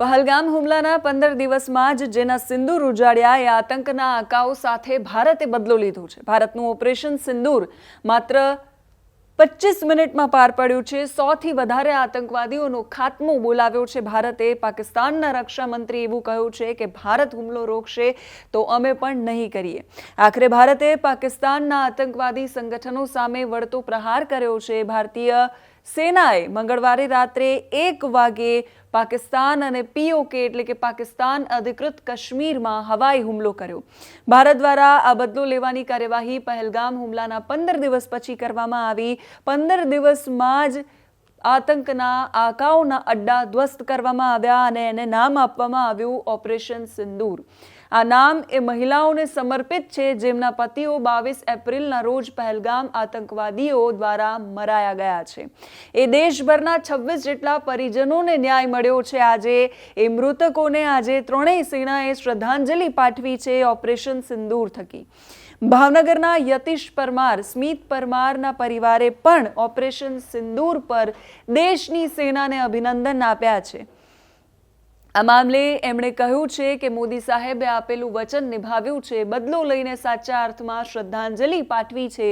પહલગામ હુમલાના પંદર દિવસમાં જ જેના સિંદૂર ઉજાડ્યા એ આતંકના આંકાઓ સાથે ભારતે બદલો લીધો છે. ભારતનું ઓપરેશન સિંદૂર માત્ર પચીસ મિનિટમાં પાર પડ્યું છે. સોથી વધારે આતંકવાદીઓનો ખાત્મો બોલાવ્યો છે. ભારતે પાકિસ્તાનના રક્ષામંત્રી એવું કહ્યું છે કે ભારત હુમલો રોકશે તો અમે પણ નહીં કરીએ. આખરે ભારતે પાકિસ્તાનના આતંકવાદી સંગઠનો સામે વળતો પ્રહાર કર્યો છે. ભારતીય સેનાએ મંગળવારે રાત્રે એક વાગે પાકિસ્તાન અને પીઓકે, એટલે કે પાકિસ્તાન અધિકૃત કાશ્મીરમાં હવાઈ હુમલો કર્યો. ભારત દ્વારા આ બદલો લેવાની કાર્યવાહી પહેલગામ હુમલાના પંદર દિવસ પછી કરવામાં આવી. પંદર દિવસમાં જ આતંકના આકાઓના અડ્ડા ધ્વસ્ત કરવામાં આવ્યા અને એને નામ આપવામાં આવ્યું ઓપરેશન સિંદૂર. આ નામ એ મહિલાઓને સમર્પિત છે જેમના પતિઓ બાવીસ એપ્રિલના રોજ પહેલગામ આતંકવાદીઓ દ્વારા મરાયા ગયા છે. એ દેશભરના છવ્વીસ જેટલા પરિજનોને ન્યાય મળ્યો છે. આજે એ મૃતકોને આજે ત્રણેય સેનાએ શ્રદ્ધાંજલિ પાઠવી છે ઓપરેશન સિંદૂર થકી. ભાવનગરના યતીશ પરમાર, સ્મિત પરમારના પરિવારે પણ ઓપરેશન સિંદૂર પર દેશની સેનાને અભિનંદન આપ્યા છે. આ મામલે એમણે કહ્યું છે કે મોદી સાહેબે આપેલું વચન નિભાવ્યું છે, બદલો લઈને સાચા અર્થમાં શ્રદ્ધાંજલિ પાઠવી છે.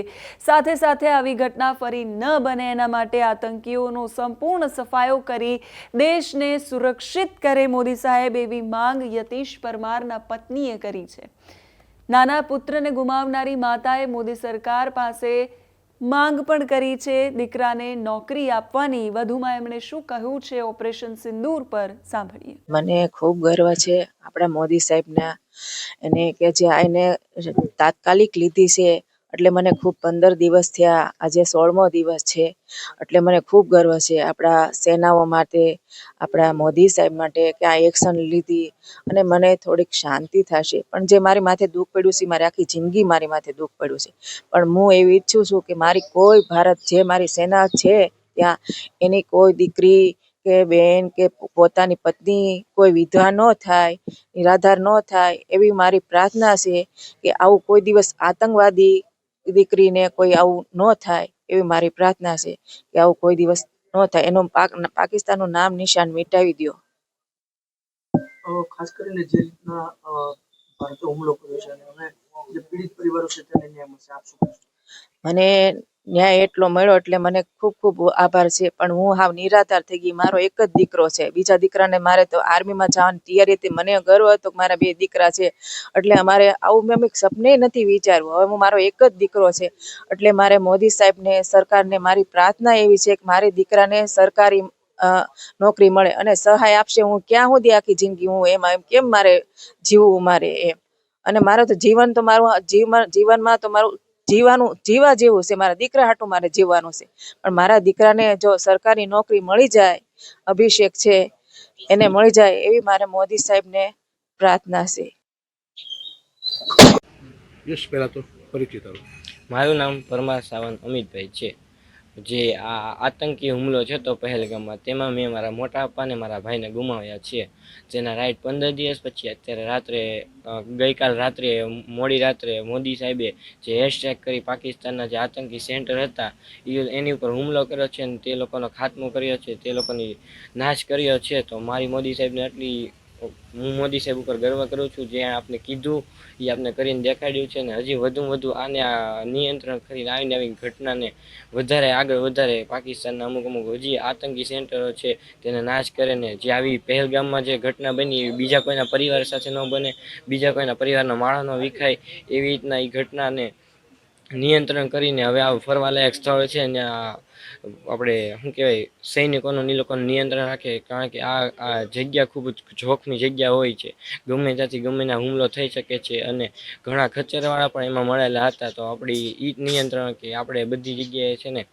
સાથે સાથે આવી ઘટના ફરી ન બને એના માટે આતંકીઓનો સંપૂર્ણ સફાયો કરી દેશને સુરક્ષિત કરે મોદી સાહેબ એવી માંગ યતીશ પરમારના પત્નીએ કરી છે. નાના પુત્રને ગુમાવનારી માતાએ મોદી સરકાર પાસે માંગ પણ કરી છે. દીકરાને નોકરી આપવાની વધુમાં એમણે શું કહ્યું છે ઓપરેશન સિંદૂર પર? સાંભળીએ. મને ખૂબ ગર્વ છે. આપણા મોદી સાહેબના એને કે જે એને તાત્કાલિક લીધી છે. એટલે મને ખૂબ પંદર દિવસ થયા. આજે સોળમો દિવસ છે. એટલે મને ખૂબ ગર્વ છે આપણા સેનાઓ માટે, આપણા મોદી સાહેબ માટે કે આ એક્શન લીધી અને મને થોડીક શાંતિ થશે. પણ જે મારી માથે દુઃખ પડ્યું છે, મારી આખી જિંદગી મારી માથે દુઃખ પડ્યું છે. પણ હું એવું ઈચ્છું છું કે મારી કોઈ ભારત, જે મારી સેના છે ત્યાં, એની કોઈ દીકરી કે બેન કે પોતાની પત્ની કોઈ વિધવા ન થાય, નિરાધાર ન થાય એવી મારી પ્રાર્થના છે કે આવું કોઈ દિવસ આતંકવાદી દીકરીને કોઈ આવું ન થાય એવી મારી પ્રાર્થના છે કે આવું કોઈ દિવસ ન થાય. એનું પાકિસ્તાનનું નામ નિશાન મિટાવી દ્યો. ખાસ કરીને જે રીતના ભારતે હુમલો કર્યો છે અને જે પીડિત પરિવારો છે તેને ન્યાય મળશે આપ શું મને ન્યાય એટલો મળ્યો એટલે મને ખૂબ ખૂબ આભાર છે. પણ હું હાવ નિરાધાર થઈ ગઈ. મારો એક જ દીકરો છે. બીજા દીકરાને મારે તો આર્મીમાં જવાની તૈયારી હતી. મને ગર્વ હતો મારા બે દીકરા છે. એટલે અમારે આવું મેં સપને નથી વિચાર્યું. હવે હું મારો એક જ દીકરો છે. એટલે મારે મોદી સાહેબને, સરકારને મારી પ્રાર્થના એવી છે કે મારી દીકરાને સરકારી નોકરી મળે અને સહાય આપશે. હું ક્યાં સુધી આખી જિંદગી હું એમાં એમ કેમ મારે જીવવું મારે એમ. અને મારો તો જીવન તો મારું, જીવન, જીવનમાં તો મારું જીવાનું જીવા જેવું છે. મારા દીકરા હાટું મારે જીવવાનું છે. પણ મારા દીકરાને જો સરકારી નોકરી મળી જાય અભિષેક છે એને મળી જાય એવી મારે મોદી સાહેબને પ્રાર્થના છે. યશ પહેલાં તો પરિચિત મારું નામ પરમાર સાવંત અમિતભાઈ છે. જે આ આતંકી હુમલો છે તો પહેલગામમાં, તેમાં મેં મારા મોટા પપ્પાને મારા ભાઈને ગુમાવ્યા છે જેના રાઈટ પંદર દિવસ પછી અત્યારે રાત્રે ગઈકાલ રાત્રે, મોડી રાત્રે મોદી સાહેબે જે હેશટેગ કરી પાકિસ્તાનના જે આતંકી સેન્ટર હતા એ એની ઉપર હુમલો કર્યો છે અને તે લોકોનો ખાત્મો કર્યો છે, તે લોકોની નાશ કર્યો છે. તો મારી મોદી સાહેબને આટલી હું મોદી સાહેબ ઉપર ગર્વ કરું છું. જે આપને કીધું, એ આપને કરીને દેખાડ્યું છે અને હજી વધુ વધુ આને આ નિયંત્રણ કરીને આવીને આવી ઘટનાને વધારે આગળ વધારે પાકિસ્તાનના અમુક અમુક હજી આતંકી સેન્ટરો છે તેને નાશ કરે ને જે આવી પહેલગામમાં જે ઘટના બની એવી બીજા કોઈના પરિવાર સાથે ન બને, બીજા કોઈના પરિવારના માળા ન વિખાય એવી રીતના એ ઘટનાને નિયંત્રણ કરીને હવે આ ફરવાલાયક સ્થળ છે અને આ આપણે, શું કહેવાય, સૈનિકોનું એ નિયંત્રણ રાખે, કારણ કે આ આ જગ્યા ખૂબ જ જોખમી જગ્યા હોય છે. ગમે ત્યાંથી ગમે ત્યાં હુમલો થઈ શકે છે અને ઘણા ખચ્ચરવાળા પણ એમાં મળેલા હતા. તો આપણી જ નિયંત્રણ કે આપણે બધી જગ્યાએ છે ને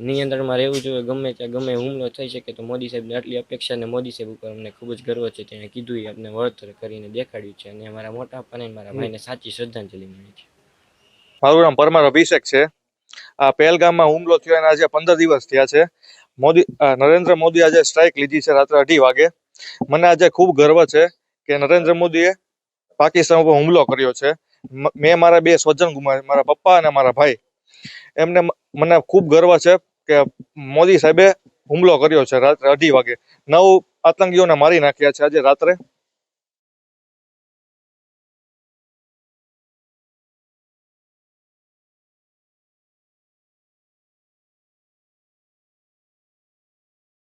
નિયંત્રણમાં રહેવું જોઈએ. ગમે ત્યાં ગમે હુમલો થઈ શકે તો મોદી સાહેબની આટલી અપેક્ષા અને મોદી સાહેબ ઉપર અમને ખૂબ જ ગર્વ છે. તેણે કીધું એ આપણે વળતર કરીને દેખાડ્યું છે. અને મારા મોટા પપ્પાને મારા ભાઈને સાચી શ્રદ્ધાંજલિ મળી છે. મારું નામ પરમાર અભિષેક છે. આ પહેલગામમાં હુમલો થયો એના આજે પંદર દિવસ થયા છે. મોદી નરેન્દ્ર મોદી આજે સ્ટ્રાઇક લીધી છે રાત્રે અઢી વાગે. મને આજે ખૂબ ગર્વ છે કે નરેન્દ્ર મોદીએ પાકિસ્તાન ઉપર હુમલો કર્યો છે. મેં મારા બે સ્વજન ગુમાવ્યા મારા પપ્પા અને મારા ભાઈ. એમને મને ખૂબ ગર્વ છે કે મોદી સાહેબે હુમલો કર્યો છે રાત્રે અઢી વાગે. નવ આતંકીઓને મારી નાખ્યા છે આજે રાત્રે.